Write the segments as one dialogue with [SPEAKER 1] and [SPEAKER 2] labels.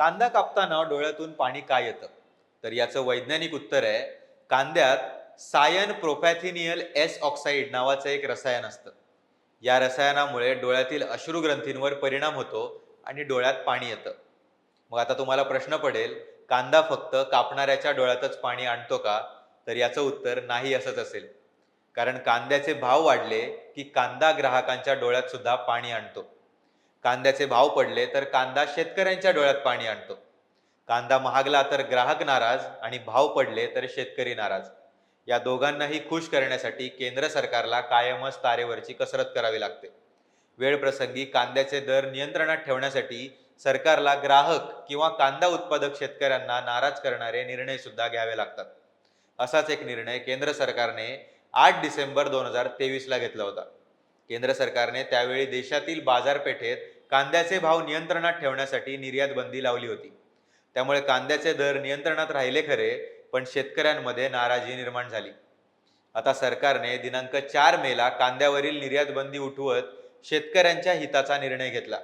[SPEAKER 1] कांदा कापताना डोळ्यातून पाणी का येतं? तर याचं वैज्ञानिक उत्तर आहे कांद्यात सायन प्रोपॅथिनियल एस ऑक्साईड नावाचं एक रसायन असतं. या रसायनामुळे डोळ्यातील अश्रुग्रंथींवर परिणाम होतो आणि डोळ्यात पाणी येतं. मग आता तुम्हाला प्रश्न पडेल कांदा फक्त कापणाऱ्याच्या डोळ्यातच पाणी आणतो का? तर याचं उत्तर नाही असंच असेल. कारण कांद्याचे भाव वाढले की कांदा ग्राहकांच्या डोळ्यात सुद्धा पाणी आणतो. कांद्याचे भाव पडले तर कांदा शेतकऱ्यांच्या डोळ्यात पाणी आणतो. कांदा महागला तर ग्राहक नाराज आणि भाव पडले तर शेतकरी नाराज. या दोघांनाही खुश करण्यासाठी केंद्र सरकारला कायमच तारेवरची कसरत करावी लागते. वेळ प्रसंगी कांद्याचे दर नियंत्रणात ठेवण्यासाठी सरकारला ग्राहक किंवा कांदा उत्पादक शेतकऱ्यांना नाराज करणारे निर्णय सुद्धा घ्यावे लागतात. असाच एक निर्णय केंद्र सरकारने आठ डिसेंबर दोन हजार तेवीसला घेतला होता. केंद्र सरकारने त्यावेळी देशातील बाजारपेठेत कांद्याचे भाव नियंत्रणात ठेवण्यासाठी निर्यात बंदी लावली होती. त्यामुळे कांद्याचे दर नियंत्रणात राहिले खरे पण शेतकऱ्यांमध्ये नाराजी निर्माण झाली. आता सरकारने दिनांक चार मेला कांद्यावरील निर्यात बंदी उठवत शेतकऱ्यांच्या हिताचा निर्णय घेतला.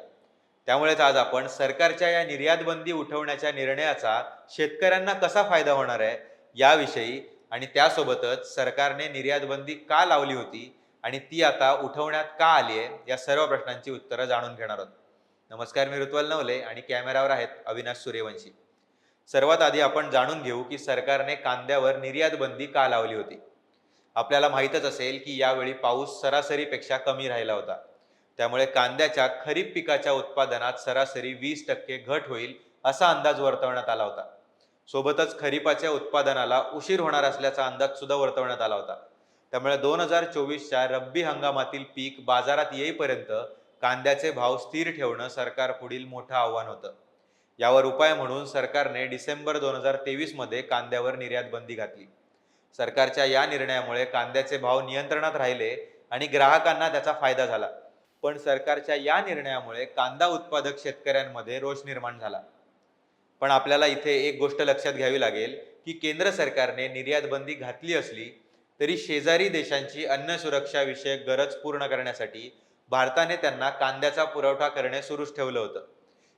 [SPEAKER 1] त्यामुळेच आज आपण सरकारच्या या निर्यात बंदी उठवण्याच्या निर्णयाचा शेतकऱ्यांना कसा फायदा होणार आहे याविषयी आणि त्यासोबतच सरकारने निर्यात बंदी का लावली होती आणि ती आता उठवण्यात का आली आहे या सर्व प्रश्नांची उत्तरं जाणून घेणार आहोत. नमस्कार मी ऋत्वल नवले आणि कॅमेरावर आहेत अविनाश सूर्यवंशी. सर्वात आधी आपण जाणून घेऊ की सरकारने कांद्यावर निर्यात बंदी का लावली होती? आपल्याला माहीतच असेल की यावेळी पाऊस सरासरीपेक्षा कमी राहिला होता. त्यामुळे कांद्याच्या खरीप पिकाच्या उत्पादनात सरासरी वीस टक्के घट होईल असा अंदाज वर्तवण्यात आला होता. सोबतच खरीपाच्या उत्पादनाला उशीर होणार असल्याचा अंदाज सुद्धा वर्तवण्यात आला होता. त्यामुळे दोन हजार चोवीसच्या रब्बी हंगामातील पीक बाजारात येईपर्यंत कांद्याचे भाव स्थिर ठेवणं सरकार पुढील मोठं आव्हान होतं. यावर उपाय म्हणून सरकारने डिसेंबर दोन हजार तेवीसमध्ये कांद्यावर निर्यात बंदी घातली. सरकारच्या या निर्णयामुळे कांद्याचे भाव नियंत्रणात राहिले आणि ग्राहकांना त्याचा फायदा झाला. पण सरकारच्या या निर्णयामुळे कांदा उत्पादक शेतकऱ्यांमध्ये रोष निर्माण झाला. पण आपल्याला इथे एक गोष्ट लक्षात घ्यावी लागेल की केंद्र सरकारने निर्यात बंदी घातली असली तरी शेजारी देशांची अन्न सुरक्षाविषयक गरज पूर्ण करण्यासाठी भारताने त्यांना कांद्याचा पुरवठा करणे सुरूच ठेवलं होतं.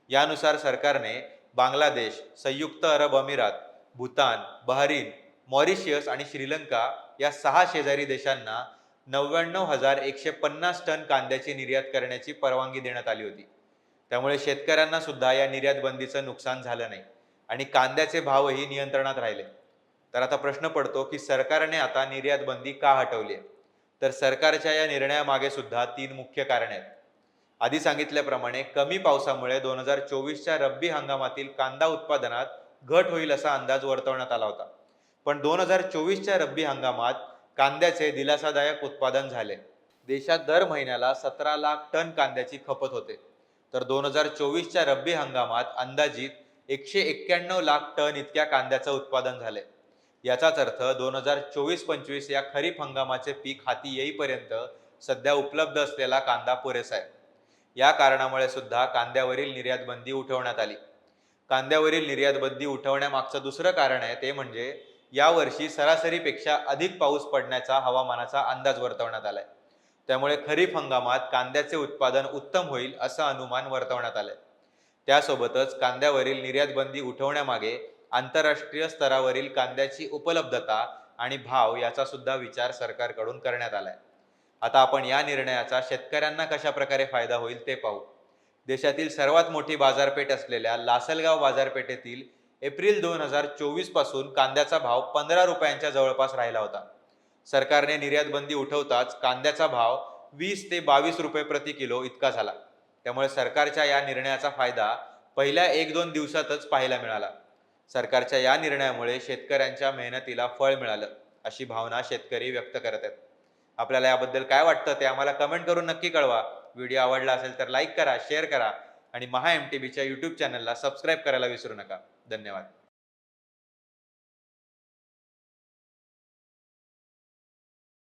[SPEAKER 1] यानुसार सरकारने बांगलादेश संयुक्त अरब अमिरात भूतान बहरीन मॉरिशियस आणि श्रीलंका या सहा शेजारी देशांना नव्याण्णव हजार एकशे पन्नास टन कांद्याची निर्यात करण्याची परवानगी देण्यात आली होती. त्यामुळे शेतकऱ्यांना सुद्धा या निर्यात बंदीचं नुकसान झालं नाही आणि कांद्याचे भावही नियंत्रणात राहिले. तर आता प्रश्न पडतो की सरकारने आता निर्यात बंदी का हटवली आहे? तर सरकारच्या या निर्णयामागे सुद्धा तीन मुख्य कारणे आहेत. आधी सांगितल्याप्रमाणे कमी पावसामुळे दोन हजार चोवीसच्या रब्बी हंगामातील कांदा उत्पादनात घट होईल असा अंदाज वर्तवण्यात आला होता. पण दोन हजार चोवीसच्या रब्बी हंगामात कांद्याचे दिलासादायक उत्पादन झाले. देशात दर महिन्याला सतरा लाख टन कांद्याची खपत होते. तर दोन हजार चोवीसच्या रब्बी हंगामात अंदाजित एकशे एक्क्याण्णव लाख टन इतक्या कांद्याचं उत्पादन झाले. याचाच अर्थ दोन हजार चोवीस पंचवीस या खरीप हंगामाचे पीक हाती येईपर्यंत सध्या उपलब्ध असलेला कांदा पुरेसा आहे. या कारणामुळे सुद्धा कांद्यावरील निर्यात बंदी उठवण्यात आली. कांद्यावरील निर्यात बंदी उठवण्यामागचं दुसरं कारण आहे ते म्हणजे यावर्षी सरासरीपेक्षा अधिक पाऊस पडण्याचा हवामानाचा अंदाज वर्तवण्यात आलाय. त्यामुळे खरीप हंगामात कांद्याचे उत्पादन उत्तम होईल असं अनुमान वर्तवण्यात आलंय. त्यासोबतच कांद्यावरील निर्यात बंदी उठवण्यामागे आंतरराष्ट्रीय स्तरावरील कांद्याची उपलब्धता आणि भाव याचा सुद्धा विचार सरकारकडून करण्यात आलाय. आता आपण या निर्णयाचा शेतकऱ्यांना कशा प्रकारे फायदा होईल ते पाहू. देशातील सर्वात मोठी बाजारपेठ असलेल्या लासलगाव बाजारपेठेतील एप्रिल दोन हजार चोवीसपासून कांद्याचा भाव पंधरा रुपयांच्या जवळपास राहिला होता. सरकारने निर्यात बंदी उठवताच कांद्याचा भाव वीस ते बावीस रुपये प्रति किलो इतका झाला. त्यामुळे सरकारच्या या निर्णयाचा फायदा पहिल्या एक दोन दिवसातच पाहायला मिळाला. सरकारच्या या निर्णयामुळे शेतकऱ्यांच्या मेहनतीला फळ मिळालं अशी भावना शेतकरी व्यक्त करत आहेत. आपल्याला याबद्दल काय वाटतं ते आम्हाला कमेंट करून नक्की कळवा. व्हिडिओ आवडला असेल तर लाईक करा शेअर करा आणि महा एम टी बीच्या यूट्यूब चॅनलला सबस्क्राईब करायला विसरू नका. धन्यवाद.